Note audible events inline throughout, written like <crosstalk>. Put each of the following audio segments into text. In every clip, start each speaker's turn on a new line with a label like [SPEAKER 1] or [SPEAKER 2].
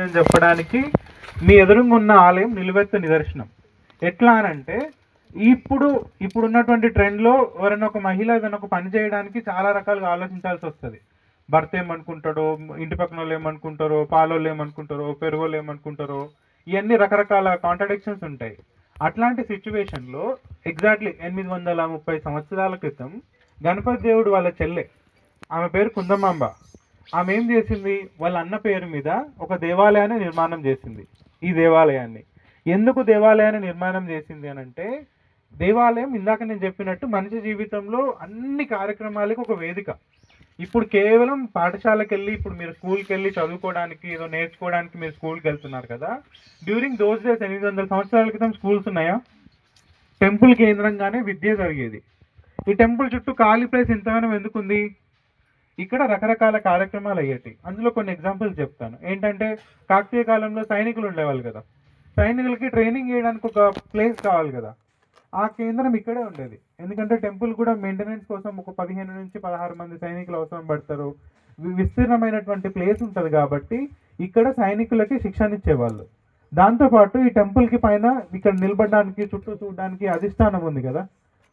[SPEAKER 1] అని చెప్పడానికి మీ ఎదురుగా ఉన్న ఆలయం నిలువెత్త నిదర్శనం. ఎట్లా అనంటే ఇప్పుడు ఇప్పుడున్నటువంటి ట్రెండ్లో ఎవరైనా ఒక మహిళ ఏదైనా ఒక పని చేయడానికి చాలా రకాలుగా ఆలోచించాల్సి వస్తుంది. భర్త ఏమనుకుంటాడో ఇంటి పక్కన వాళ్ళు ఏమనుకుంటారో పాలోళ్ళు ఏమనుకుంటారో పెరుగోళ్ళు ఏమనుకుంటారో ఇవన్నీ రకరకాల కాంట్రడిక్షన్స్ ఉంటాయి. అట్లాంటి సిచ్యువేషన్లో ఎగ్జాక్ట్లీ ఎనిమిది వందల ముప్పై సంవత్సరాల క్రితం గణపతి దేవుడు వాళ్ళ చెల్లె ఆమె పేరు కుందమాంబ. ఆమె ఏం చేసింది? వాళ్ళ అన్న పేరు మీద ఒక దేవాలయాన్ని నిర్మాణం చేసింది. ఈ దేవాలయాన్ని. ఎందుకు దేవాలయాన్ని నిర్మాణం చేసింది అని అంటే దేవాలయం ఇందాక నేను చెప్పినట్టు మనిషి జీవితంలో అన్ని కార్యక్రమాలకు ఒక వేదిక. ఇప్పుడు కేవలం పాఠశాలకు వెళ్ళి ఇప్పుడు మీరు స్కూల్కి వెళ్ళి చదువుకోవడానికి ఏదో నేర్చుకోవడానికి మీరు స్కూల్కి వెళ్తున్నారు కదా డ్యూరింగ్ దోస్ డేస్ ఎనిమిది వందల సంవత్సరాల క్రితం స్కూల్స్ ఉన్నాయా? టెంపుల్ కేంద్రంగానే విద్య జరిగేది. ఈ టెంపుల్ చుట్టూ ఖాళీ ప్లేస్ ఎంతగానో ఎందుకుంది? ఇక్కడ రకరకాల కార్యక్రమాలు అయ్యేటి అందులో కొన్ని ఎగ్జాంపుల్స్ చెప్తాను. ఏంటంటే కాకతీయ కాలంలో సైనికులు ఉండేవాళ్ళు కదా. సైనికులకి ట్రైనింగ్ చేయడానికి ఒక ప్లేస్ కావాలి కదా. ఆ కేంద్రం ఇక్కడే ఉండేది. ఎందుకంటే టెంపుల్ కూడా మెయింటెనెన్స్ కోసం ఒక పదిహేను నుంచి పదహారు మంది సైనికులు అవసరం పడతారు. విస్తీర్ణమైనటువంటి ప్లేస్ ఉంటుంది కాబట్టి ఇక్కడ సైనికులకి శిక్షణ ఇచ్చేవాళ్ళు. దాంతోపాటు ఈ టెంపుల్కి పైన ఇక్కడ నిలబడడానికి చుట్టూ చూడడానికి అధిష్టానం ఉంది కదా.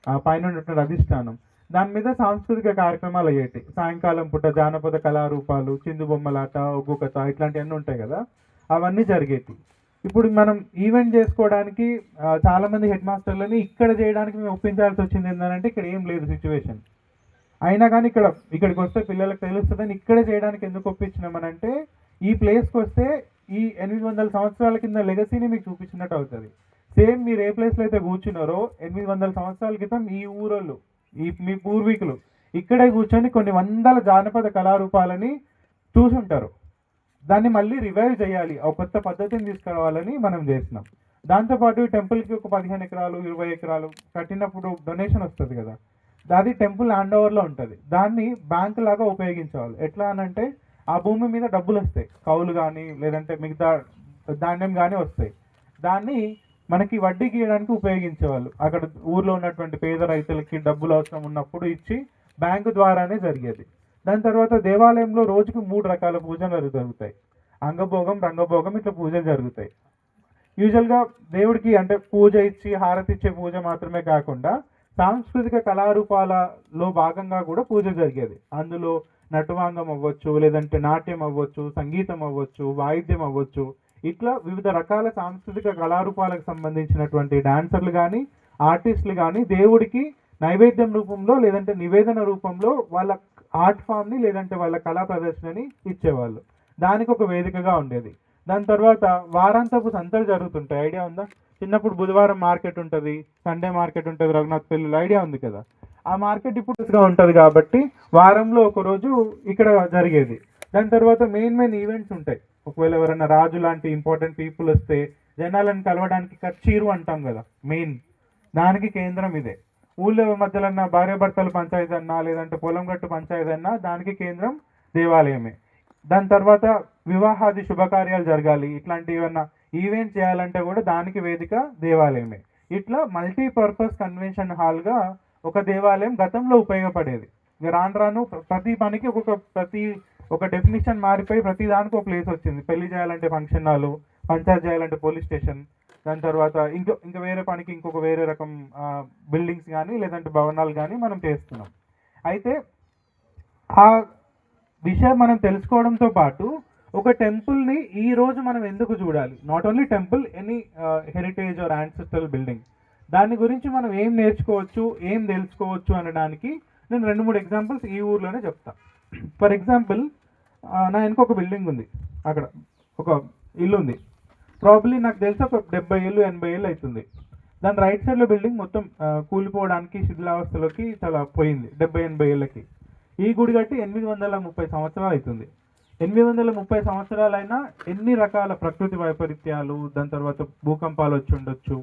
[SPEAKER 1] ఆ పైన ఉన్నటువంటి అధిష్టానం. దాని మీద సాంస్కృతిక కార్యక్రమాలు అయ్యేటి సాయంకాలం పూట జానపద కళారూపాలు చిందు బొమ్మలాట ఒగ్గు కథ ఇట్లాంటివన్నీ ఉంటాయి కదా. అవన్నీ జరిగేటి ఇప్పుడు మనం ఈవెంట్ చేసుకోవడానికి చాలామంది హెడ్ మాస్టర్లని ఇక్కడ చేయడానికి మేము ఒప్పించాల్సి వచ్చింది ఏంటంటే ఇక్కడ ఏం లేదు సిచ్యువేషన్. అయినా కానీ ఇక్కడ ఇక్కడికి వస్తే పిల్లలకు తెలుస్తుందని ఇక్కడే చేయడానికి ఎందుకు ఒప్పించినామనంటే ఈ ప్లేస్కి వస్తే ఈ ఎనిమిది వందల సంవత్సరాల కింద లెగసీని మీకు చూపించినట్టు అవుతుంది. సేమ్ మీరు ఏ ప్లేస్లో అయితే కూర్చున్నారో ఎనిమిది వందల సంవత్సరాల క్రితం ఈ ఊరోళ్ళు ఈ మీ పూర్వీకులు. ఇక్కడే కూర్చొని కొన్ని వందల జానపద కళారూపాలని చూసుంటారు. దాన్ని మళ్ళీ రివైవ్ చేయాలి. ఒక కొత్త పద్ధతిని తీసుకురావాలని మనం చేసినాం దాంతోపాటు టెంపుల్కి ఒక పదిహేను ఎకరాలు ఇరవై ఎకరాలు కట్టినప్పుడు డొనేషన్ వస్తుంది కదా. అది టెంపుల్ హ్యాండ్ ఓవర్లో ఉంటుంది. దాన్ని బ్యాంక్ లాగా ఉపయోగించాలి. ఎట్లా అనంటే ఆ భూమి మీద డబ్బులు వస్తాయి కౌలు కానీ లేదంటే మిగతా ధాన్యం కానీ వస్తాయి. దాన్ని మనకి వడ్డీ గీయడానికి ఉపయోగించేవాళ్ళు. అక్కడ ఊర్లో ఉన్నటువంటి పేద రైతులకి డబ్బులు అవసరం ఉన్నప్పుడు ఇచ్చి బ్యాంకు ద్వారానే జరిగేది. దాని తర్వాత దేవాలయంలో రోజుకు మూడు రకాల పూజలు జరుగుతాయి. అంగభోగం రంగభోగం ఇట్లా పూజలు జరుగుతాయి. యూజువల్గా దేవుడికి అంటే పూజ ఇచ్చి హారతి ఇచ్చే పూజ మాత్రమే కాకుండా సాంస్కృతిక కళారూపాలలో భాగంగా కూడా పూజ జరిగేది. అందులో నటువాంగం అవ్వచ్చు లేదంటే నాట్యం అవ్వచ్చు సంగీతం అవ్వచ్చు వాయిద్యం అవ్వచ్చు ఇట్లా వివిధ రకాల సాంస్కృతిక కళారూపాలకు సంబంధించినటువంటి డాన్సర్లు కానీ ఆర్టిస్టులు కానీ దేవుడికి నైవేద్యం రూపంలో లేదంటే నివేదన రూపంలో వాళ్ళ ఆర్ట్ ఫామ్ని లేదంటే వాళ్ళ కళా ప్రదర్శనని ఇచ్చేవాళ్ళు. దానికి ఒక వేదికగా ఉండేది. దాని తర్వాత వారాంతపు సంతలు జరుగుతుంటాయి. ఐడియా ఉందా? చిన్నప్పుడు బుధవారం మార్కెట్ ఉంటుంది సండే మార్కెట్ ఉంటుంది రఘునాథ్ పెళ్ళిలో ఐడియా ఉంది కదా? ఆ మార్కెట్ ఇప్పుడు ఉంటుంది కాబట్టి వారంలో ఒకరోజు ఇక్కడ జరిగేది. దాని తర్వాత మెయిన్ మెయిన్ ఈవెంట్స్ ఉంటాయి. ఒకవేళ ఎవరైనా రాజు లాంటి ఇంపార్టెంట్ పీపుల్ వస్తే జనాలను కలవడానికి కచ్చీరు అంటాం కదా మెయిన్ దానికి కేంద్రం ఇదే. ఊళ్ళో మధ్యలో భార్య భర్తలు పంచాయతీ అన్నా లేదంటే పొలం గట్టు పంచాయతీ అన్నా దానికి కేంద్రం దేవాలయమే. దాని తర్వాత వివాహాది శుభకార్యాలు జరగాలి ఇట్లాంటి ఏమన్నా ఈవెంట్ చేయాలంటే కూడా దానికి వేదిక దేవాలయమే. ఇట్లా మల్టీపర్పస్ కన్వెన్షన్ హాల్గా ఒక దేవాలయం గతంలో ఉపయోగపడేది. రాను రాను ప్రతి పనికి ఒక్కొక్క ప్రతి ఒక డెఫినేషన్ మారిపోయి ప్రతి దానికి ఒక ప్లేస్ వచ్చింది. పెళ్ళి చేయాలంటే ఫంక్షన్ హాలు పంచాయత్ చేయాలంటే పోలీస్ స్టేషన్ దాని తర్వాత ఇంకో ఇంకా వేరే పనికి ఇంకొక వేరే రకం బిల్డింగ్స్ కానీ లేదంటే భవనాలు కానీ మనం చేస్తున్నాం. అయితే ఆ విషయం మనం తెలుసుకోవడంతో పాటు ఒక టెంపుల్ని ఈ రోజు మనం ఎందుకు చూడాలి? Not only temple any heritage or ancestral building దాని గురించి మనం ఏం నేర్చుకోవచ్చు ఏం తెలుసుకోవచ్చు అనడానికి నేను రెండు మూడు ఎగ్జాంపుల్స్ ఈ ఊర్లోనే చెప్తా. ఫర్ ఎగ్జాంపుల్ నా వెనుక ఒక బిల్డింగ్ ఉంది. అక్కడ ఒక ఇల్లు ఉంది. ప్రాబ్లీ నాకు తెలిసి ఒక డెబ్బై ఏళ్ళు ఎనభై ఏళ్ళు అవుతుంది దాని రైట్ సైడ్లో బిల్డింగ్ మొత్తం కూలిపోవడానికి శిథిలావస్థలోకి చాలా పోయింది. డెబ్బై ఎనభై ఏళ్ళకి. ఈ గుడి కట్టి ఎనిమిది వందల ముప్పై సంవత్సరాలు అవుతుంది ఎనిమిది వందల ముప్పై సంవత్సరాలైనా ఎన్ని రకాల ప్రకృతి వైపరీత్యాలు దాని తర్వాత భూకంపాలు వచ్చి ఉండొచ్చు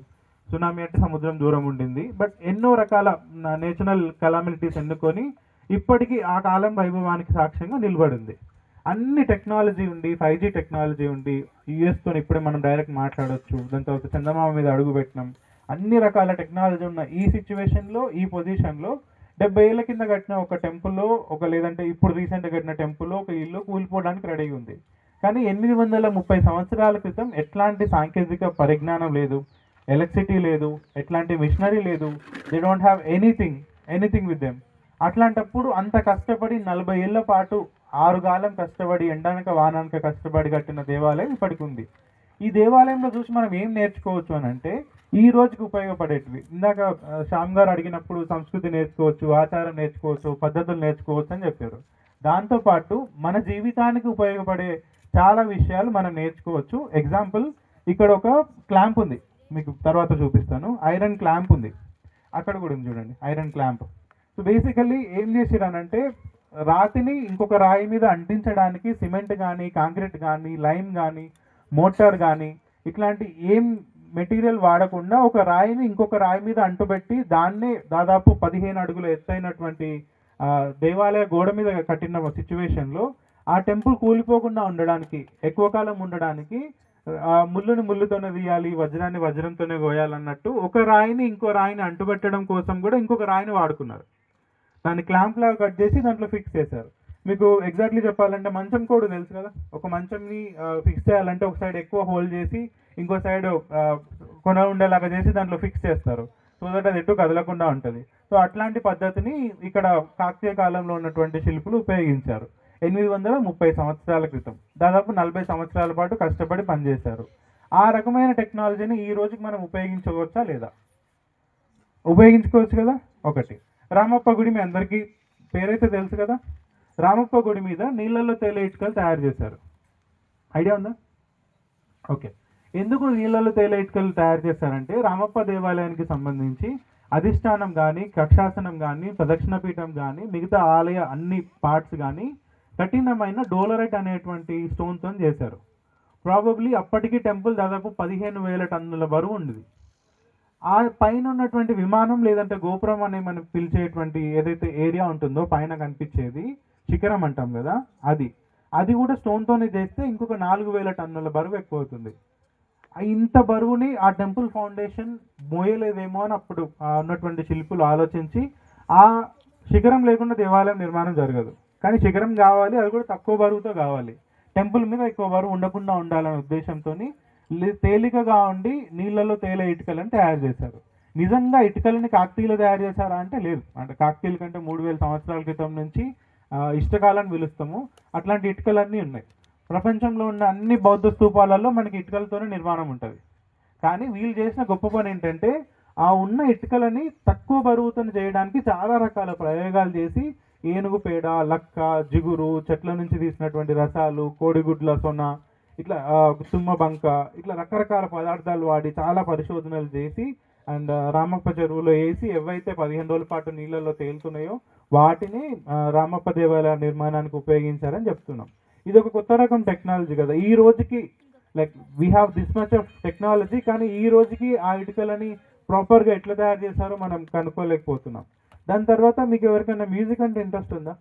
[SPEAKER 1] సునామీ అంటే సముద్రం దూరం ఉండింది బట్ ఎన్నో రకాల నేచురల్ కలామిలిటీస్ ఎన్నుకొని ఇప్పటికీ ఆ కాలం వైభవానికి సాక్ష్యంగా నిలబడింది. అన్ని టెక్నాలజీ ఉండి ఫైవ్ జీ టెక్నాలజీ ఉండి యూఎస్తో ఇప్పుడే మనం డైరెక్ట్ మాట్లాడవచ్చు దాని తర్వాత చందమామ మీద అడుగు పెట్టినాం. అన్ని రకాల టెక్నాలజీ ఉన్న ఈ సిచ్యువేషన్లో ఈ పొజిషన్లో డెబ్బై ఏళ్ళ కింద కట్టిన ఒక టెంపుల్లో ఒక లేదంటే ఇప్పుడు రీసెంట్గా కట్టిన టెంపుల్లో ఒక ఇల్లు కూలిపోవడానికి రెడీ ఉంది. కానీ ఎనిమిది వందల ముప్పై సంవత్సరాల క్రితం ఎట్లాంటి సాంకేతిక పరిజ్ఞానం లేదు ఎలక్ట్రిసిటీ లేదు ఎట్లాంటి మిషనరీ లేదు they don't have anything anything with them అట్లాంటప్పుడు అంత కష్టపడి నలభై ఏళ్ళ పాటు ఆరుగాలం కష్టపడి ఎండానక వానానక కష్టపడి కట్టిన దేవాలయం ఇప్పటికి ఉంది. ఈ దేవాలయంలో చూసి మనం ఏం నేర్చుకోవచ్చు అని అంటే ఈ రోజుకి ఉపయోగపడేటివి. ఇందాక శ్యామ్ గారు అడిగినప్పుడు సంస్కృతి నేర్చుకోవచ్చు ఆచారం నేర్చుకోవచ్చు పద్ధతులు నేర్చుకోవచ్చు అని చెప్పారు. దాంతోపాటు మన జీవితానికి ఉపయోగపడే చాలా విషయాలు మనం నేర్చుకోవచ్చు. ఎగ్జాంపుల్ ఇక్కడ ఒక క్లాంప్ ఉంది. మీకు తర్వాత చూపిస్తాను. ఐరన్ క్లాంప్ ఉంది. అక్కడ కూడా ఉంది చూడండి. ఐరన్ క్లాంప్ సో బేసికల్లీ ఏం చేసిరానంటే రాతిని ఇంకొక రాయి మీద అంటించడానికి సిమెంట్ కానీ కాంక్రీట్ కానీ లైమ్ కానీ మోటార్ కానీ ఇట్లాంటి ఏం మెటీరియల్ వాడకుండా ఒక రాయిని ఇంకొక రాయి మీద అంటుపెట్టి దాన్నే దాదాపు పదిహేను అడుగుల ఎత్తైనటువంటి దేవాలయ గోడ మీద కట్టిన సిచ్యువేషన్లో ఆ టెంపుల్ కూలిపోకుండా ఉండడానికి ఎక్కువ కాలం ఉండడానికి ఆ ముళ్ళుని ముళ్ళుతోనే తీయాలి వజ్రాన్ని వజ్రంతోనే కోయాలన్నట్టు ఒక రాయిని ఇంకో రాయిని అంటుపెట్టడం కోసం కూడా ఇంకొక రాయిని వాడుకున్నారు. దాన్ని క్లాంప్ లాగా కట్ చేసి దాంట్లో ఫిక్స్ చేశారు. మీకు ఎగ్జాక్ట్లీ చెప్పాలంటే మంచం కూడా తెలుసు కదా? ఒక మంచంని ఫిక్స్ చేయాలంటే ఒక సైడ్ ఎక్కువ హోల్డ్ చేసి ఇంకో సైడ్ కొన ఉండేలాగా చేసి దాంట్లో ఫిక్స్ చేస్తారు. సో దట్ అది ఎటు కదలకుండా ఉంటుంది. సో అట్లాంటి పద్ధతిని ఇక్కడ కాకతీయ కాలంలో ఉన్నటువంటి శిల్పులు ఉపయోగించారు. ఎనిమిది వందల ముప్పై సంవత్సరాల క్రితం. దాదాపు నలభై సంవత్సరాల పాటు కష్టపడి పనిచేశారు. ఆ రకమైన టెక్నాలజీని ఈ రోజుకి మనం ఉపయోగించవచ్చా లేదా? ఉపయోగించుకోవచ్చు కదా? ఒకటి. రామప్ప గుడి మీ అందరికీ పేరైతే తెలుసు కదా? రామప్ప గుడి మీద నీళ్ళల్లో తేలే ఇటుకలు తయారు చేశారు. ఐడియా ఉందా? ఓకే. ఎందుకు నీళ్ళల్లో తేలే ఇటుకలు తయారు చేశారంటే రామప్ప దేవాలయానికి సంబంధించి అధిష్టానం కానీ కక్షాసనం కానీ ప్రదక్షిణ పీఠం కానీ మిగతా ఆలయ అన్ని పార్ట్స్ కానీ కఠినమైన డోలరైట్ అనేటువంటి స్టోన్తో చేశారు. ప్రాబబ్లీ అప్పటికి టెంపుల్ దాదాపు పదిహేను వేల టన్నుల బరువు ఉండేది. ఆ పైన ఉన్నటువంటి విమానం లేదంటే గోపురం అని మనం పిలిచేటువంటి ఏదైతే ఏరియా ఉంటుందో పైన కనిపించేది శిఖరం అంటాం కదా అది. అది కూడా స్టోన్తోనే చేస్తే ఇంకొక నాలుగు వేల టన్నుల బరువు ఎక్కువ అవుతుంది ఇంత బరువుని ఆ టెంపుల్ ఫౌండేషన్ మోయలేదేమో అని అప్పుడు ఉన్నటువంటి శిల్పులు ఆలోచించి ఆ శిఖరం లేకుండా దేవాలయం నిర్మాణం జరగదు. కానీ శిఖరం కావాలి అది కూడా తక్కువ బరువుతో కావాలి. టెంపుల్ మీద ఎక్కువ బరువు ఉండకుండా ఉండాలనే ఉద్దేశంతో తేలికగా ఉండి నీళ్ళలో తేలే ఇటుకలను తయారు చేశారు. నిజంగా ఇటుకలని కాకతీయులు తయారు చేశారా అంటే లేదు. అంటే కాకతీయుల కంటే మూడు వేల సంవత్సరాల క్రితం నుంచి ఇష్టకాలను పిలుస్తాము. అట్లాంటి ఇటుకలన్నీ ఉన్నాయి. ప్రపంచంలో ఉన్న అన్ని బౌద్ధ స్థూపాలలో మనకి ఇటుకలతోనే నిర్మాణం ఉంటుంది. కానీ వీళ్ళు చేసిన గొప్ప పని ఏంటంటే ఆ ఉన్న ఇటుకలని తక్కువ బరువుతో చేయడానికి చాలా రకాల ప్రయోగాలు చేసి ఏనుగు పేడ లక్క జిగురు చెట్ల నుంచి తీసినటువంటి రసాలు కోడిగుడ్ల సొన ఇట్లా తుమ్మ బంక ఇట్లా రకరకాల పదార్థాలు వాడి చాలా పరిశోధనలు చేసి అండ్ రామప్ప చెరువులో వేసి ఏవైతే పదిహేను రోజుల పాటు నీళ్ళల్లో తేలుతున్నాయో వాటిని రామప్ప దేవాలయ నిర్మాణానికి ఉపయోగించారని చెప్తున్నాం. ఇది ఒక కొత్త రకం టెక్నాలజీ కదా. ఈ రోజుకి like we have this much of technology కానీ ఈ రోజుకి ఆ ఇటుకలని ప్రాపర్గా ఎట్లా తయారు చేశారో మనం కనుక్కోలేకపోతున్నాం. దాని తర్వాత మీకు ఎవరికైనా మ్యూజిక్ అంటే ఇంట్రెస్ట్ ఉందా?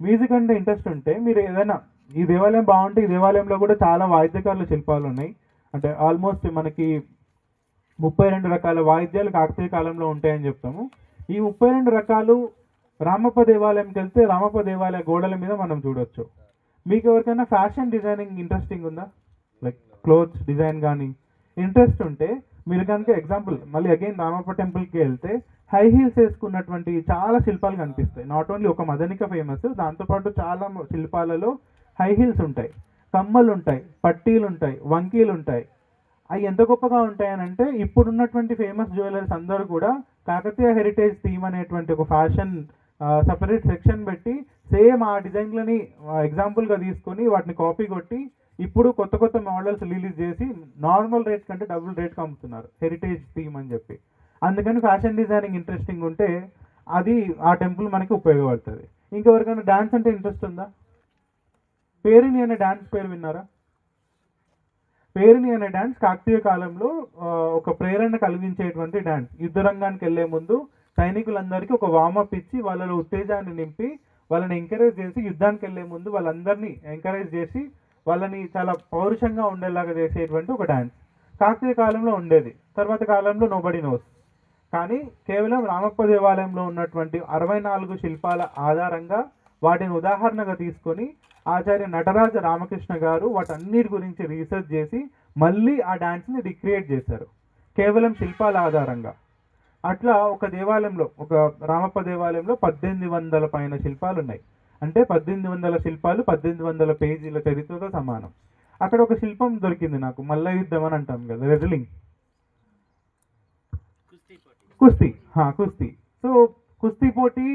[SPEAKER 1] మ్యూజిక్ అంటే ఇంట్రెస్ట్ ఉంటే మీరు ఏదైనా ఈ దేవాలయం బాగుంటే ఈ దేవాలయంలో కూడా చాలా వాయిద్యకారుల శిల్పాలు ఉన్నాయి. అంటే ఆల్మోస్ట్ మనకి ముప్పై రెండు రకాల వాయిద్యాలు కాకతీయ కాలంలో ఉంటాయని చెప్తాము. ఈ ముప్పై రెండు రకాలు రామప్ప దేవాలయంకి వెళ్తే రామప్ప దేవాలయ గోడల మీద మనం చూడొచ్చు. మీకు ఎవరికైనా ఫ్యాషన్ డిజైనింగ్ ఇంట్రెస్టింగ్ ఉందా? లైక్ క్లోత్స్ డిజైన్ కానీ ఇంట్రెస్ట్ ఉంటే మీరు కనుక ఎగ్జాంపుల్ మళ్ళీ అగైన్ రామప్ప టెంపుల్కి వెళ్తే హై హీల్స్ వేసుకున్నటువంటి చాలా శిల్పాలు కనిపిస్తాయి. నాట్ ఓన్లీ ఒక మదనిక ఫేమస్ దాంతోపాటు చాలా శిల్పాలలో హై హీల్స్ ఉంటాయి. కమ్మలు ఉంటాయి పట్టీలు ఉంటాయి వంకీలు ఉంటాయి అవి ఎంత గొప్పగా ఉంటాయనంటే ఇప్పుడున్నటువంటి ఫేమస్ జ్యువెలర్స్ అందరూ కూడా కాకతీయ హెరిటేజ్ థీమ్ అనేటువంటి ఒక ఫ్యాషన్ సపరేట్ సెక్షన్ పెట్టి సేమ్ ఆ డిజైన్లని ఎగ్జాంపుల్గా తీసుకొని వాటిని కాపీ కొట్టి ఇప్పుడు కొత్త కొత్త మోడల్స్ రిలీజ్ చేసి నార్మల్ రేట్ కంటే డబుల్ రేట్కి అమ్ముతున్నారు. హెరిటేజ్ థీమ్ అని చెప్పి. అందుకని ఫ్యాషన్ డిజైనింగ్ ఇంట్రెస్టింగ్ ఉంటే అది ఆ టెంపుల్ మనకి ఉపయోగపడుతుంది. ఇంకెవరికైనా డ్యాన్స్ అంటే ఇంట్రెస్ట్ ఉందా? పేరుని అనే డ్యాన్స్ పేరు విన్నారా? పేరుని అనే డ్యాన్స్ కాకతీయ కాలంలో ఒక ప్రేరణ కలిగించేటువంటి డ్యాన్స్ యుద్ధ రంగానికి వెళ్ళే ముందు సైనికులందరికీ ఒక వామప్ ఇచ్చి వాళ్ళలో ఉత్తేజాన్ని నింపి వాళ్ళని ఎంకరేజ్ చేసి యుద్ధానికి వెళ్ళే ముందు వాళ్ళందరినీ ఎంకరేజ్ చేసి వాళ్ళని చాలా పౌరుషంగా ఉండేలాగా చేసేటువంటి ఒక డ్యాన్స్ కాకతీయ కాలంలో ఉండేది. తర్వాత కాలంలో నోబడి నోస్ కానీ కేవలం రామప్ప దేవాలయంలో ఉన్నటువంటి అరవై నాలుగు శిల్పాల ఆధారంగా వాటిని ఉదాహరణగా తీసుకొని ఆచార్య నటరాజ రామకృష్ణ గారు వాటన్నిటి గురించి రీసెర్చ్ చేసి మళ్ళీ ఆ డాన్స్ని రిక్రియేట్ చేశారు. కేవలం శిల్పాల ఆధారంగా. అట్లా ఒక దేవాలయంలో ఒక రామప్ప దేవాలయంలో పద్దెనిమిది వందల పైన శిల్పాలు ఉన్నాయి అంటే పద్దెనిమిది వందల శిల్పాలు పద్దెనిమిది వందల పేజీల చరిత్రతో సమానం. అక్కడ ఒక శిల్పం దొరికింది నాకు మల్ల యుద్ధం అని అంటాం కదా రెజ్లింగ్ కుస్తీ హా, కుస్తీ. సో కుస్తీ పోటీ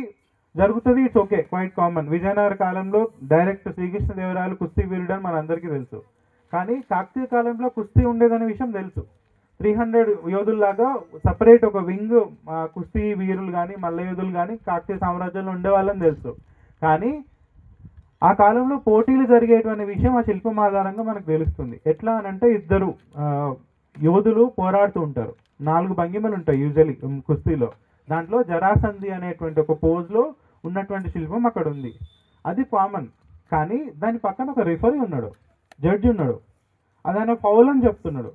[SPEAKER 1] జరుగుతుంది it's okay quite common Vijayanagara కాలంలో డైరెక్ట్ శ్రీకృష్ణదేవరాయలు కుస్తీ వీరుడు అని మనందరికీ తెలుసు. కానీ కాకతీయ కాలంలో కుస్తీ ఉండేదనే విషయం తెలుసు. త్రీ హండ్రెడ్ యోధుల్లాగా సపరేట్ ఒక వింగ్ కుస్తీ వీరులు కానీ మల్ల యోధులు కానీ కాకతీయ సామ్రాజ్యంలో ఉండేవాళ్ళని తెలుసు. కానీ ఆ కాలంలో పోటీలు జరిగేటువంటి విషయం ఆ శిల్పం ఆధారంగా మనకు తెలుస్తుంది. ఎట్లా అని అంటే ఇద్దరు యోధులు పోరాడుతూ ఉంటారు. నాలుగు భంగిమలు ఉంటాయి యూజువలీ కుస్తీలో. దాంట్లో జరాసంధి అనేటువంటి ఒక పోజ్లో ఉన్నటువంటి శిల్పం అక్కడ ఉంది. అది కామన్ కానీ దాని పక్కన ఒక రిఫరీ ఉన్నాడు. జడ్జి ఉన్నాడు. అది ఆయన ఫౌల్ అని చెప్తున్నాడు.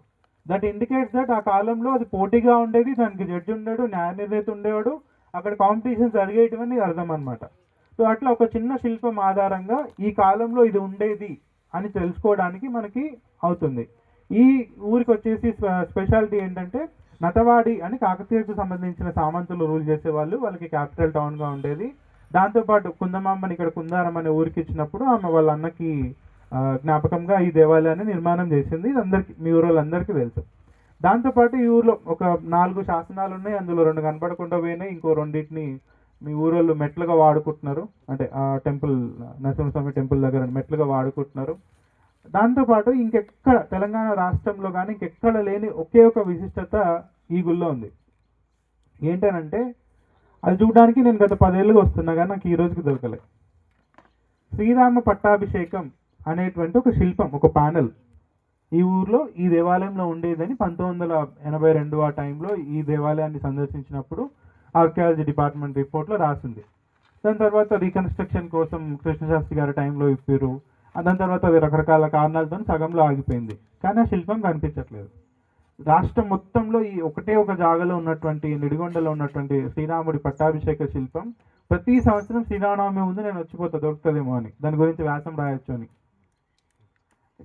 [SPEAKER 1] దట్ ఇండికేట్స్ దట్ ఆ కాలంలో అది పోటీగా ఉండేది దానికి జడ్జి ఉండేడు న్యాయ నిర్ణేత ఉండేవాడు. అక్కడ కాంపిటీషన్ జరిగేటివని అర్థం అనమాట సో అట్లా ఒక చిన్న శిల్పం ఆధారంగా ఈ కాలంలో ఇది ఉండేది అని తెలుసుకోవడానికి మనకి అవుతుంది. ఈ ఊరికి వచ్చేసి స్పె- స్పెషాలిటీ ఏంటంటే నతవాడి అని కాకతీయకు సంబంధించిన సామంతులు రూల్ చేసేవాళ్ళు. వాళ్ళకి క్యాపిటల్ టౌన్గా ఉండేది. దాంతోపాటు కుందమాంబని ఇక్కడ కుందారం అనే ఊరికి ఇచ్చినప్పుడు ఆమె వాళ్ళ అన్నకి జ్ఞాపకంగా ఈ దేవాలయాన్ని నిర్మాణం చేసింది. ఇది అందరికీ మీ ఊరోళ్ళందరికీ తెలుసు. దాంతోపాటు ఈ ఊర్లో ఒక నాలుగు శాసనాలు ఉన్నాయి. అందులో రెండు కనపడకుండా పోయినాయి. ఇంకో రెండింటిని మీ ఊరోళ్ళు మెట్లుగా వాడుకుంటున్నారు. అంటే ఆ టెంపుల్ నరసింహస్వామి టెంపుల్ దగ్గర మెట్లుగా వాడుకుంటున్నారు. దాంతోపాటు ఇంకెక్కడ తెలంగాణ రాష్ట్రంలో కానీ ఇంకెక్కడ లేని ఒకే ఒక విశిష్టత ఈ గుళ్ళో ఉంది. ఏంటనంటే అది చూడడానికి నేను గత పదేళ్ళుగా వస్తున్నా కానీ నాకు ఈ రోజుకి దొరకలే. శ్రీరామ పట్టాభిషేకం అనేటువంటి ఒక శిల్పం ఒక ప్యానెల్ ఈ ఊర్లో ఈ దేవాలయంలో ఉండేదని పంతొమ్మిది వందల ఎనభై రెండు ఆ టైంలో ఈ దేవాలయాన్ని సందర్శించినప్పుడు ఆర్కియాలజీ డిపార్ట్మెంట్ రిపోర్ట్లో రాసింది. దాని తర్వాత రీకన్స్ట్రక్షన్ కోసం కృష్ణశాస్త్రి గారి టైంలో ఇప్పారు. దాని తర్వాత అది రకరకాల కారణాలతో సగంలో ఆగిపోయింది. కానీ ఆ శిల్పం కనిపించట్లేదు. రాష్ట్రం మొత్తంలో ఈ ఒకటే ఒక జాగాలో ఉన్నటువంటి నిడిగొండలో ఉన్నటువంటి శ్రీరాముడి పట్టాభిషేక శిల్పం ప్రతి సంవత్సరం శ్రీరామనవమి ముందు నేను వచ్చిపోతా దొరుకుతుందేమో అని. దాని గురించి వ్యాసం రాయొచ్చు అని.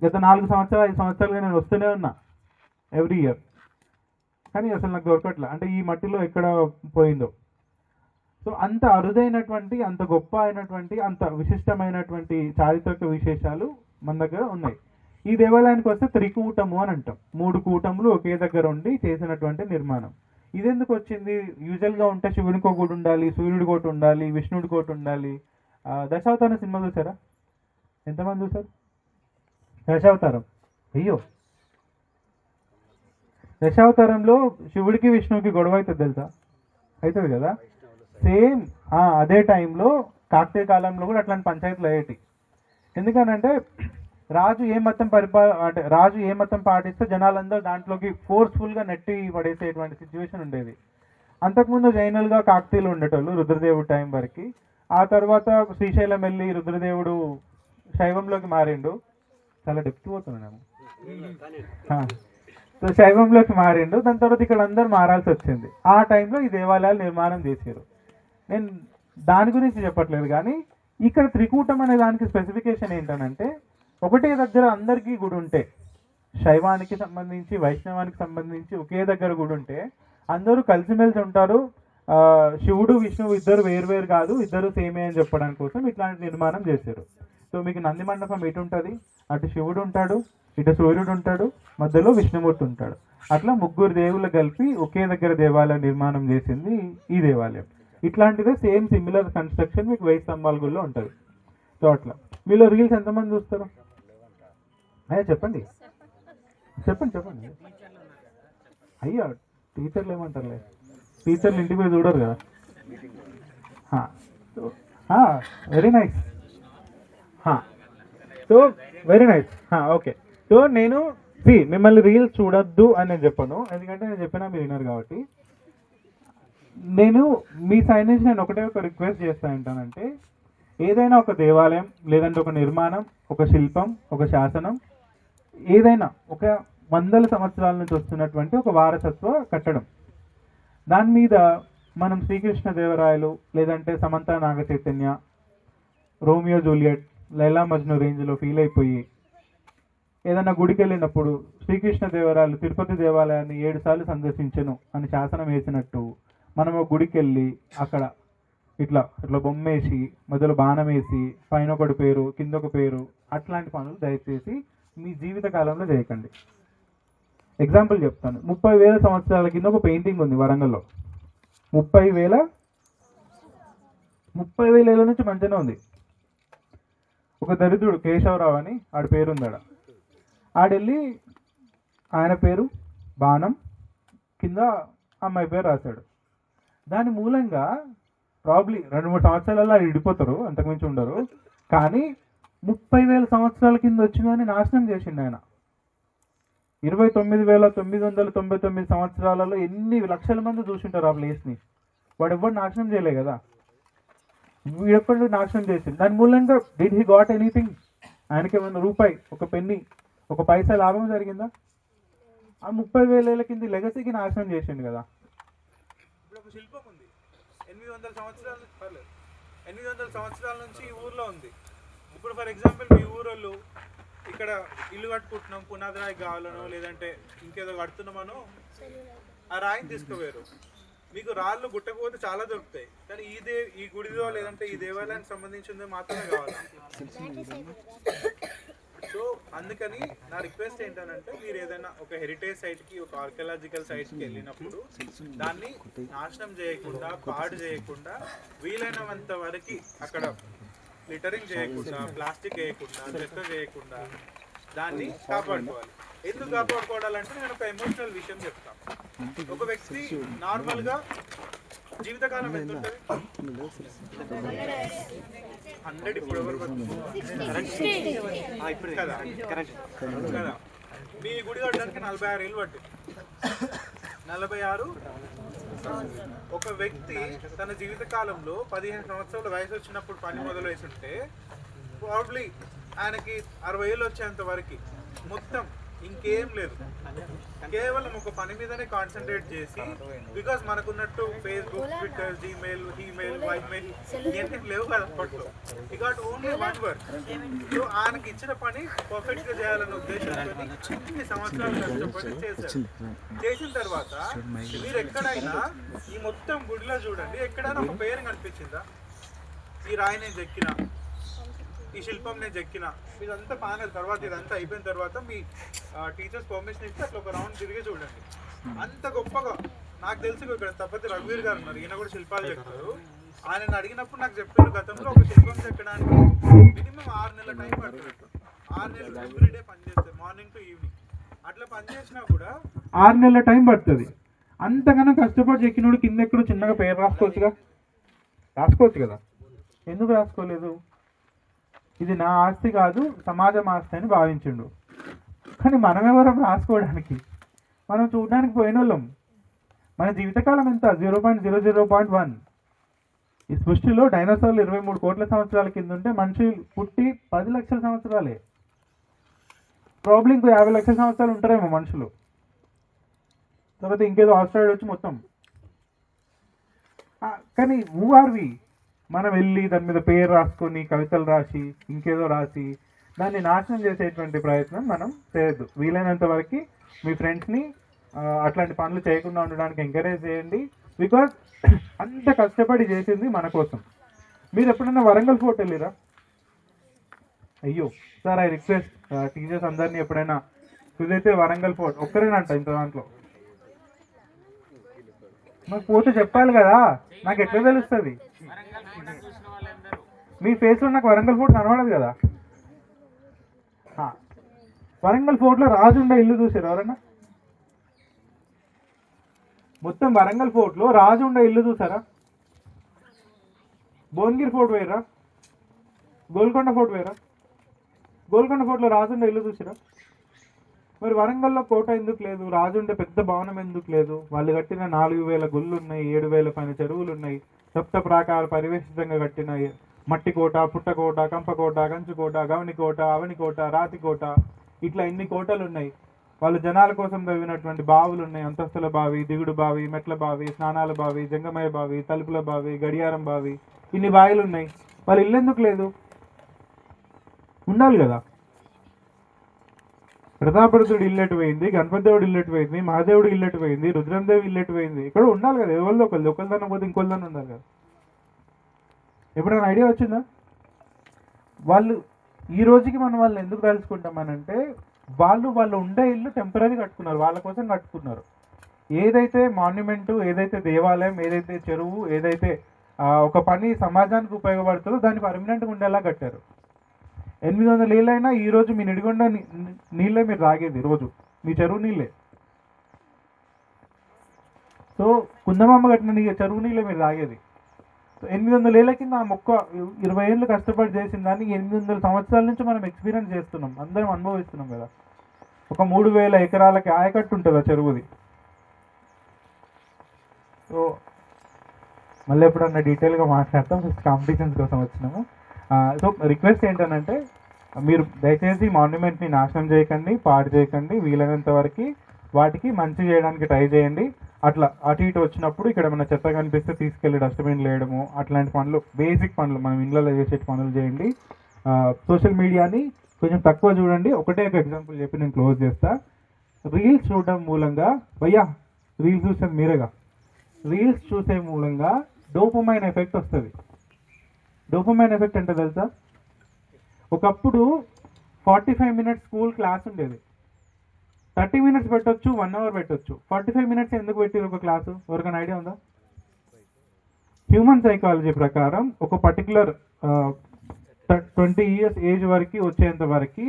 [SPEAKER 1] గత నాలుగు సంవత్సరాలు ఐదు సంవత్సరాలుగా నేను వస్తూనే ఉన్నా. ఎవ్రీ ఇయర్ కానీ అసలు నాకు దొరకట్లే. అంటే ఈ మట్టిలో ఎక్కడ పోయిందో. సో అంత అరుదైనటువంటి అంత గొప్ప అయినటువంటి అంత విశిష్టమైనటువంటి చారిత్రక విశేషాలు మన దగ్గర ఉన్నాయి. ఈ దేవాలయానికి వస్తే త్రికూటము అని అంటాం. మూడు కూటములు ఒకే దగ్గర ఉండి చేసినటువంటి నిర్మాణం. ఇదెందుకు వచ్చింది? యూజువల్గా ఉంటే శివుడికి ఒకటి ఉండాలి సూర్యుడి ఒకటి ఉండాలి విష్ణుడి ఒకటి ఉండాలి. దశావతారం సినిమా చూసారా? ఎంతమంది చూసారు? దశావతారం. అయ్యో! దశావతారంలో శివుడికి విష్ణువుకి గొడవ అవుతుంది తెలుసా? అవుతుంది కదా? సేమ్ అదే టైంలో కాకతీయ కాలంలో కూడా అట్లాంటి పంచాయతీలు అయ్యేటి. ఎందుకనంటే రాజు ఏ మతం పరిపా అంటే రాజు ఏ మతం పాటిస్తే జనాలందరూ దాంట్లోకి ఫోర్స్ఫుల్గా నెట్టి పడేసేటువంటి సిచ్యువేషన్ ఉండేది. అంతకుముందు జైనులుగా కాకతీయులు ఉండేటోళ్ళు రుద్రదేవుడు టైం వరకు. ఆ తర్వాత శ్రీశైలం వెళ్ళి రుద్రదేవుడు శైవంలోకి మారిండు. చాలా డెప్త్ పోతున్నాను సో శైవంలోకి మారిండు. దాని తర్వాత ఇక్కడ అందరు మారాల్సి వచ్చింది. ఆ టైంలో ఈ దేవాలయాలు నిర్మాణం చేశారు. నేను దాని గురించి చెప్పట్లేదు కానీ ఇక్కడ త్రికూటం అనే దానికి స్పెసిఫికేషన్ ఏంటనంటే ఒకటే దగ్గర అందరికీ గుడి ఉంటే శైవానికి సంబంధించి వైష్ణవానికి సంబంధించి ఒకే దగ్గర గుడి ఉంటే అందరూ కలిసిమెలిసి ఉంటారు. శివుడు విష్ణువు ఇద్దరు వేరు కాదు ఇద్దరు సేమే అని చెప్పడానికి కోసం ఇట్లాంటి నిర్మాణం చేశారు. సో మీకు నంది మండపం ఎటు ఉంటుంది అటు శివుడు ఉంటాడు ఇటు సూర్యుడు ఉంటాడు మధ్యలో విష్ణుమూర్తి ఉంటాడు. అట్లా ముగ్గురు దేవుళ్ళు కలిపి ఒకే దగ్గర దేవాలయం నిర్మాణం చేసింది ఈ దేవాలయం. ఇట్లాంటిదే సేమ్ సిమిలర్ కన్స్ట్రక్షన్ మీకు వెయ్యి స్తంభాల గుళ్ళో ఉంటుంది. సో అట్లా మీలో రీల్స్ ఎంతమంది చూస్తారు? అయ్యా చెప్పండి. చెప్పండి చెప్పండి. అయ్యా టీచర్లు ఏమంటారులే? టీచర్లు ఇంటికి పోయి చూడరు కదా. Very nice. So very nice. Okay. So నేను మిమ్మల్ని రీల్స్ చూడొద్దు అని నేను చెప్పను. ఎందుకంటే నేను చెప్పినా మీరు విన్నారు కాబట్టి. నేను మీ సైడ్ నుంచి నేను ఒకటే ఒక రిక్వెస్ట్ చేస్తా ఏంటనంటే ఏదైనా ఒక దేవాలయం లేదంటే ఒక నిర్మాణం ఒక శిల్పం ఒక శాసనం ఏదైనా ఒక వందల సంవత్సరాల నుంచి వస్తున్నటువంటి ఒక వారసత్వ కట్టడం. దాని మీద మనం శ్రీకృష్ణ దేవరాయలు లేదంటే సమంత నాగ చైతన్య రోమియో జూలియట్ లైలా మజ్ను రేంజ్లో ఫీల్ అయిపోయి ఏదైనా గుడికి వెళ్ళినప్పుడు శ్రీకృష్ణ దేవరాయలు తిరుపతి దేవాలయాన్ని ఏడు సార్లు సందర్శించను అని శాసనం వేసినట్టు మనము గుడికి వెళ్ళి అక్కడ ఇట్లా ఇట్లా బొమ్మేసి మధ్యలో బాణం వేసి పైన ఒకటి పేరు కింద ఒక పేరు అట్లాంటి పనులు దయచేసి మీ జీవిత కాలంలో చేయకండి. ఎగ్జాంపుల్ చెప్తాను. ముప్పై వేల సంవత్సరాల కింద ఒక పెయింటింగ్ ఉంది వరంగల్లో. ముప్పై వేల ముప్పై వేల ఏళ్ళ నుంచి మంచిగానే ఉంది. ఒక దరిద్రుడు కేశవరావు అని ఆడి పేరు ఉందాడ ఆడెళ్ళి ఆయన పేరు బాణం కింద అమ్మాయి పేరు రాశాడు. దాని మూలంగా ప్రాబ్లీ రెండు మూడు సంవత్సరాలలో అది విడిపోతారు అంతకుమించి ఉండరు. కానీ ముప్పై వేల సంవత్సరాల కింద వచ్చిందని నాశనం చేసిండు ఆయన. ఇరవై తొమ్మిది వేల తొమ్మిది వందల తొంభై తొమ్మిది సంవత్సరాలలో ఎన్ని లక్షల మంది చూసింటారు ఆ ప్లేస్ని? వాడు ఎవ్వరు నాశనం చేయలే కదా. వీడెప్పుడు నాశనం చేసింది దాని మూలంగా డిడ్ హీ గాట్ ఎనీథింగ్ ఆయనకి ఏమైనా రూపాయి ఒక పెన్ని ఒక పైసా లాభం జరిగిందా? ఆ ముప్పై వేల కింద లెగసీకి నాశనం చేసిండు కదా.
[SPEAKER 2] ఒక శిల్పం ఉంది. ఎనిమిది వందల సంవత్సరాల పర్లేదు. ఎనిమిది వందల సంవత్సరాల నుంచి ఈ ఊర్లో ఉంది. ఇప్పుడు ఫర్ ఎగ్జాంపుల్ మీ ఊరోళ్ళు ఇక్కడ ఇల్లు కట్టుకుంటున్నాం పునాది రాయి కావాలనో లేదంటే ఇంకేదో కడుతున్నామనో ఆ రాయిని తీసుకుపోయారు. మీకు రాళ్ళు గుట్టకపోతే చాలా దొరుకుతాయి. కానీ ఈ దే ఈ గుడిదో లేదంటే ఈ దేవాలయానికి సంబంధించింది మాత్రమే కావాలి. సో అందుకని నా రిక్వెస్ట్ ఏంటంటే మీరు ఏదైనా ఒక హెరిటేజ్ సైట్కి ఒక ఆర్కియలాజికల్ సైట్కి వెళ్ళినప్పుడు దాన్ని నాశనం చేయకుండా పాడు చేయకుండా వీలైనంత వరకు అక్కడ లిటరింగ్ చేయకుండా ప్లాస్టిక్ వేయకుండా చెత్త చేయకుండా దాన్ని కాపాడుకోవాలి. ఎందుకు కాపాడుకోవాలంటే నేను ఒక ఎమోషనల్ విషయం చెప్తాను ఒక వ్యక్తి నార్మల్గా జీవితకాలం ఎంత ఉంటుంది? హండ్రెడ్ ఇప్పుడు ఎవరు ఇప్పుడు కదా. కదా. మీ గుడి కట్టడానికి నలభై ఆరు ఏళ్ళు పట్టింది నలభై ఆరు. ఒక వ్యక్తి తన జీవిత కాలంలో పదిహేను సంవత్సరాల వయసు వచ్చినప్పుడు పని మొదలు వేసుంటే ప్రాబ్లీ ఆయనకి అరవై ఏళ్ళు వచ్చేంత వరకు మొత్తం ఇంకేం లేదు. కేవలం ఒక పని మీదనే కాన్సన్ట్రేట్ చేసి బికాస్ మనకున్నట్టు Facebook Twitter Gmail email ymail ఇవన్నీ లేవు కదా అప్పట్లో. He got only one work so ఆయనకి ఇచ్చిన పని పర్ఫెక్ట్గా చేయాలన్న ఉద్దేశంతో ఇన్ని సంవత్సరాలు కష్టపడి చేశారు. చేసిన తర్వాత మీరు ఎక్కడైనా ఈ మొత్తం గుడిలో చూడండి ఎక్కడైనా ఒక పేరు కనిపించిందా? ఈ రాయి నేను చెక్కినా. ఈ శిల్పం నేను చెక్కిన. ఇదంతా బాగానే తర్వాత ఇదంతా అయిపోయిన తర్వాత మీ టీచర్స్ పర్మిషన్ ఇస్తే అట్లా ఒక రౌండ్ తిరిగి చూడండి. అంత గొప్పగా నాకు తెలిసి ఇక్కడ తప్పతి రఘువీర్ గారు ఉన్నారు. ఈయన కూడా శిల్పాలు చెప్తారు ఆయన అడిగినప్పుడు నాకు చెప్పారు గతంలో ఒక శిల్పం చెక్కడానికి మినిమం ఆరు నెలల టైం పడుతుంది. ఆరు నెలలు ఎవ్రీడే పని చేస్తారు మార్నింగ్ టు ఈవినింగ్ అట్లా పని చేసినా కూడా
[SPEAKER 1] ఆరు నెలల టైం పడుతుంది. అంతగానో కష్టపడి చెక్కినోడు కింద ఎక్కడో చిన్నగా పేరు రాసుకోవచ్చుగా? రాసుకోవచ్చు కదా? ఎందుకు రాసుకోలేదు? ఇది నా ఆస్తి కాదు సమాజం ఆస్తి అని భావించిండు. కానీ మనమెవరం రాసుకోవడానికి? మనం చూడడానికి పోయిన వాళ్ళం మన జీవితకాలం ఎంత? Zero point zero zero point one. ఈ సృష్టిలో డైనోసార్లు ఇరవై మూడు కోట్ల సంవత్సరాల కింద ఉంటే మనిషి పుట్టి పది లక్షల సంవత్సరాలే. ప్రాబ్లం ఇంకో యాభై లక్షల సంవత్సరాలు ఉంటారేమో మనుషులు. తర్వాత ఇంకేదో ఆస్ట్రాయిడ్ వచ్చి మొత్తం. కానీ హూ ఆర్ వి మనం వెళ్ళి దాని మీద పేరు రాసుకొని కవితలు రాసి ఇంకేదో రాసి దాన్ని నాశనం చేసేటువంటి ప్రయత్నం మనం చేయొద్దు. వీలైనంత వరకు మీ ఫ్రెండ్స్ని అట్లాంటి పనులు చేయకుండా ఉండడానికి ఎంకరేజ్ చేయండి. బికాజ్ <coughs> అంత కష్టపడి చేసింది మన కోసం. మీరు ఎప్పుడైనా వరంగల్ ఫోర్ట్ వెళ్ళిరా? అయ్యో సార్ ఐ రిక్వెస్ట్ టీచర్స్ అందరినీ ఎప్పుడైనా కుదిరితే వరంగల్ ఫోర్ట్ ఒక్కరేనంట ఇంత దాంట్లో. మాకు పోతే చెప్పాలి కదా నాకు ఎట్లా తెలుస్తుంది? మీ ఫేస్లో నాకు వరంగల్ ఫోర్ట్ కనబడదు కదా. వరంగల్ ఫోర్ట్లో రాజుండే ఇల్లు చూసారు ఎవరన్నా? మొత్తం వరంగల్ ఫోర్ట్లో రాజుండే ఇల్లు చూసారా? భువనగిరి ఫోర్ట్ వేయరా గోల్కొండ ఫోర్ట్ వేయరా గోల్కొండ ఫోర్ట్లో రాజుండే ఇల్లు చూసారా? మరి వరంగల్లో కోట ఎందుకు లేదు? రాజు ఉండే పెద్ద భవనం ఎందుకు లేదు? వాళ్ళు కట్టిన నాలుగు వేల గుళ్ళు ఉన్నాయి ఏడు వేల పైన చెరువులు ఉన్నాయి సప్త ప్రాకార పరివేషితంగా కట్టిన మట్టి కోట పుట్టకోట కంపకోట కంచుకోట గవనికోట అవనికోట రాతికోట ఇట్లా ఇన్ని కోటలు ఉన్నాయి. వాళ్ళు జనాల కోసం తవ్వినటువంటి బావులు ఉన్నాయి. అంతస్తుల బావి దిగుడు బావి మెట్ల బావి స్నానాల బావి జంగమయ్య బావి తలుపుల బావి గడియారం బావి ఇన్ని బావిలు ఉన్నాయి. వాళ్ళు ఇల్లెందుకు లేదు? ఉండాలి కదా. ప్రతాపరుతుడు ఇల్లెటు పోయింది? గణపతి దేవుడు ఇల్లెటు పోయింది? మహాదేవుడు ఇల్లెటు పోయింది? రుద్రందేవి ఇల్లెటు పోయింది? ఇక్కడ ఉండాలి కదా ఎవరిదో ఒకళ్ళు. ఒకరిదాన్ని పోతే ఇంకొకరిదాన్ని ఉండాలి కదా. ఎప్పుడైనా ఐడియా వచ్చిందా? వాళ్ళు ఈ రోజుకి మనం వాళ్ళు ఎందుకు తలుచుకుంటామనంటే వాళ్ళు వాళ్ళు ఉండే ఇల్లు టెంపరీ కట్టుకున్నారు. వాళ్ళ కోసం కట్టుకున్నారు. ఏదైతే మాన్యుమెంటు ఏదైతే దేవాలయం ఏదైతే చెరువు ఏదైతే ఒక పని సమాజానికి ఉపయోగపడుతుందో దాన్ని పర్మనెంట్గా ఉండేలా కట్టారు. ఎనిమిది వందల ఏళ్ళైనా ఈరోజు మీ నిడిగొండ నీళ్ళే మీరు తాగేది రోజు. మీ చెరువు నీళ్ళే. సో కుందమామ కట్టిన చెరువు నీళ్ళే మీరు తాగేది. ఎనిమిది వందల ఏళ్ళ కింద ఆ మొక్క ఇరవై ఏళ్ళు కష్టపడి చేసిన దాన్ని ఎనిమిది వందల సంవత్సరాల నుంచి మనం ఎక్స్పీరియన్స్ చేస్తున్నాం. అందరం అనుభవిస్తున్నాం కదా. ఒక మూడు వేల ఎకరాలకి ఆయకట్టు ఉంటుంది ఆ చెరువుది. సో మళ్ళీ ఎప్పుడన్నా డీటెయిల్గా మాట్లాడతాం. ఫస్ట్ కాంపిటీషన్స్ కోసం వచ్చినాము. సో రిక్వెస్ట్ ఏంటంటే మీరు దయచేసి మాన్యుమెంట్ని నాశనం చేయకండి పాడు చేయకండి వీలైనంత వరకు వాటికి మంచి చేయడానికి ట్రై చేయండి. అట్లా అటు ఇటు వచ్చినప్పుడు ఇక్కడ మన చెత్త కనిపిస్తే తీసుకెళ్ళి డస్ట్బిన్లు వేయడము అట్లాంటి పనులు బేసిక్ పనులు మనం ఇండ్లలో చేసే పనులు చేయండి. సోషల్ మీడియాని కొంచెం తక్కువ చూడండి. ఒకటే ఒక ఎగ్జాంపుల్ చెప్పి నేను క్లోజ్ చేస్తా. రీల్స్ చూడడం మూలంగా భయ్యా రీల్స్ చూసేది మీరేగా? రీల్స్ చూసే మూలంగా డోపమైన్ ఎఫెక్ట్ వస్తుంది. డోపమైన్ ఎఫెక్ట్ అంటే తెలుసా? ఒకప్పుడు forty five minutes school class ఉండేది. థర్టీ మినిట్స్ పెట్టొచ్చు వన్ అవర్ పెట్టొచ్చు. ఫార్టీ ఫైవ్ మినిట్స్ ఎందుకు పెట్టారు ఒక క్లాసు? ఎవరికైనా ఐడియా ఉందా? హ్యూమన్ సైకాలజీ ప్రకారం ఒక పర్టికులర్ ట్వంటీ ఇయర్స్ ఏజ్ వరకు వచ్చేంత వరకు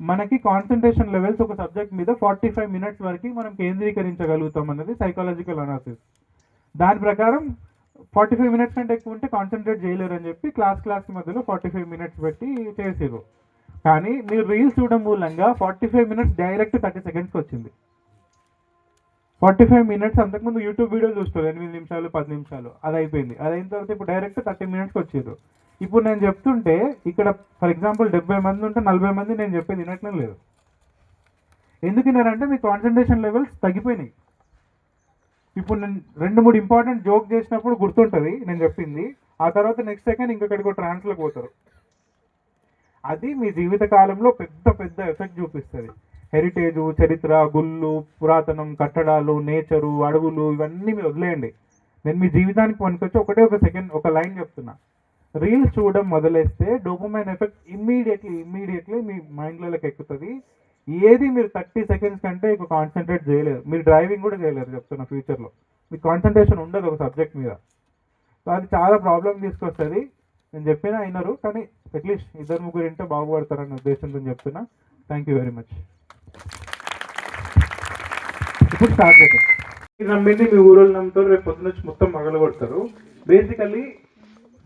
[SPEAKER 1] మనకి కాన్సన్ట్రేషన్ లెవెల్స్ ఒక సబ్జెక్ట్ మీద ఫార్టీ ఫైవ్ మినిట్స్ వరకు మనం కేంద్రీకరించగలుగుతాం అన్నది సైకాలజికల్ అనాలిసిస్. దాని ప్రకారం ఫార్టీ ఫైవ్ మినిట్స్ కంటే ఎక్కువ ఉంటే కాన్సన్ట్రేట్ చేయలేరు అని చెప్పి క్లాస్ క్లాస్ మధ్యలో ఫార్టీ ఫైవ్ మినిట్స్ పెట్టి చేసారు కానీ మీరు రీల్స్ చూడడం మూలంగా forty five minutes direct thirty సెకండ్స్కి వచ్చింది. ఫార్టీ ఫైవ్ మినిట్స్ అంతకుముందు యూట్యూబ్ వీడియో చూస్తారు ఎనిమిది నిమిషాలు పది నిమిషాలు అది అయిపోయింది. అది అయిన తర్వాత ఇప్పుడు డైరెక్ట్ థర్టీ మినిట్స్కి వచ్చారు ఇప్పుడు నేను చెప్తుంటే ఇక్కడ ఫర్ ఎగ్జాంపుల్ డెబ్బై మంది ఉంటే నలభై మంది నేను చెప్పేది వినట్లేదు. లేదు ఎందుకు మీ కాన్సన్ట్రేషన్ లెవెల్స్ తగ్గిపోయినాయి. ఇప్పుడు నేను రెండు మూడు ఇంపార్టెంట్ జోక్ చేసినప్పుడు గుర్తుంటుంది నేను చెప్పింది. ఆ తర్వాత నెక్స్ట్ సెకండ్ ఇంకొకటికో ట్రాన్స్లోకి పోతారు. అది మీ జీవితకాలంలో పెద్ద పెద్ద ఎఫెక్ట్ చూపిస్తుంది. హెరిటేజు చరిత్ర గుళ్ళు పురాతనం కట్టడాలు నేచరు అడవులు ఇవన్నీ మీరు వదిలేయండి. నేను మీ జీవితానికి పనికొచ్చి ఒకటే ఒక సెకండ్ ఒక లైన్ చెప్తున్నా. రీల్స్ చూడడం మొదలేస్తే డోపమైన్ ఎఫెక్ట్ ఇమ్మీడియట్లీ ఇమ్మీడియట్లీ మీ మైండ్లలోకి ఎక్కుతుంది. ఏది మీరు థర్టీ సెకండ్స్ కంటే ఇక కాన్సన్ట్రేట్ చేయలేరు. మీరు డ్రైవింగ్ కూడా చేయలేరు చెప్తున్నా ఫ్యూచర్లో మీకు కాన్సన్ట్రేషన్ ఉండదు ఒక సబ్జెక్ట్ మీద. సో అది చాలా ప్రాబ్లం తీసుకొస్తుంది. నేను చెప్పినా అయినారు కానీ అట్లీస్ట్ ఇద్దరు ముగ్గురు ఇంటే బాగుపడతారనే ఉద్దేశంతో చెప్తున్నా. థ్యాంక్ యూ వెరీ మచ్ ఇప్పుడు స్టార్ట్ చేద్దాం. మీరు నమ్మింది మీ ఊరోళ్ళు నమ్ముతారు రేపు పొద్దున వచ్చి మొత్తం మగలు కొడతారు. బేసికల్లీ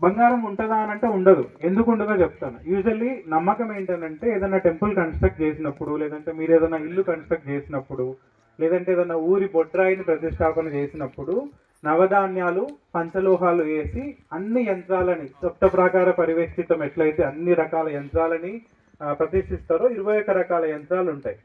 [SPEAKER 1] బంగారం ఉంటుందా అని అంటే ఉండదు. ఎందుకు ఉండదో చెప్తాను. యూజువల్లీ నమ్మకం ఏంటంటే ఏదైనా టెంపుల్ కన్స్ట్రక్ట్ చేసినప్పుడు లేదంటే మీరు ఏదైనా ఇల్లు కన్స్ట్రక్ట్ చేసినప్పుడు లేదంటే ఏదైనా ఊరి బొట్రాయిని ప్రతిష్టాపన చేసినప్పుడు నవధాన్యాలు పంచలోహాలు వేసి అన్ని యంత్రాలని సప్త ప్రాకార పరివేష్టితం ఎట్లయితే అన్ని రకాల యంత్రాలని ప్రతిష్ఠిస్తారో ఇరవై ఒక రకాల యంత్రాలు ఉంటాయి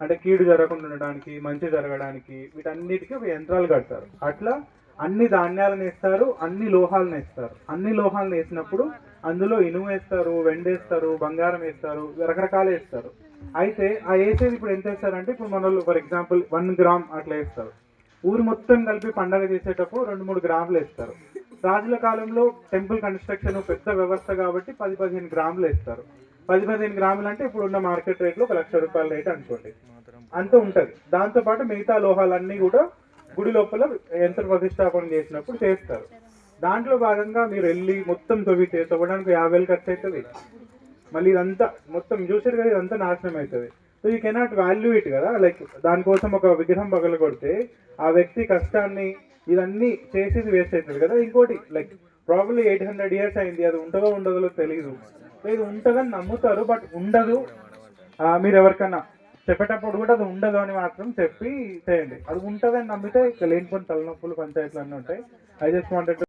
[SPEAKER 1] అంటే కీడు జరగకుండా ఉండడానికి మంచి జరగడానికి వీటన్నిటికీ ఒక యంత్రాలు కడతారు. అట్లా అన్ని ధాన్యాలను వేస్తారు అన్ని లోహాలను వేస్తారు. అన్ని లోహాలను వేసినప్పుడు అందులో ఇనుము వేస్తారు వెండేస్తారు బంగారం వేస్తారు రకరకాలు వేస్తారు. అయితే ఆ వేసేది ఇప్పుడు ఎంత వేస్తారంటే ఇప్పుడు మన ఫర్ ఎగ్జాంపుల్ వన్ గ్రామ్ అట్లా వేస్తారు. ఊరు మొత్తం కలిపి పండగ చేసేటప్పుడు రెండు మూడు గ్రాములు వేస్తారు. రాజుల కాలంలో టెంపుల్ కన్స్ట్రక్షన్ పెద్ద వ్యవస్థ కాబట్టి పది పదిహేను గ్రాములు వేస్తారు. పది పదిహేను గ్రాములు అంటే ఇప్పుడు ఉన్న మార్కెట్ రేట్లో ఒక లక్ష రూపాయల రేట్ అనుకోండి. అంత ఉంటుంది. దాంతో పాటు మిగతా లోహాలన్నీ కూడా గుడి లోపల యంత్ర ప్రతిష్టాపన చేసినప్పుడు చేస్తారు. దాంట్లో భాగంగా మీరు వెళ్ళి మొత్తం తవ్వితే తవ్వడానికి యాభై వేలు ఖర్చు అవుతుంది. మళ్ళీ ఇదంతా మొత్తం చూసారు కదా ఇదంతా నాశనం అవుతుంది. So you cannot value it కదా? లైక్ దానికోసం ఒక విగ్రహం పగల కొడితే ఆ వ్యక్తి కష్టాన్ని ఇదన్నీ చేసేది వేస్ట్ అవుతుంది కదా? ఇంకోటి like probably eight hundred years అయింది. అది ఉంటుందో ఉండదో తెలియదు ఇది ఉంటుందని నమ్ముతారు బట్ ఉండదు. మీరు ఎవరికన్నా చెప్పేటప్పుడు కూడా అది ఉండదు అని మాత్రం చెప్పి చేయండి. అది ఉంటుందని నమ్మితే ఇక లేనిపోయిన తలనొప్పులు పంచాయతీలు అన్నీ ఉంటాయి. I just wanted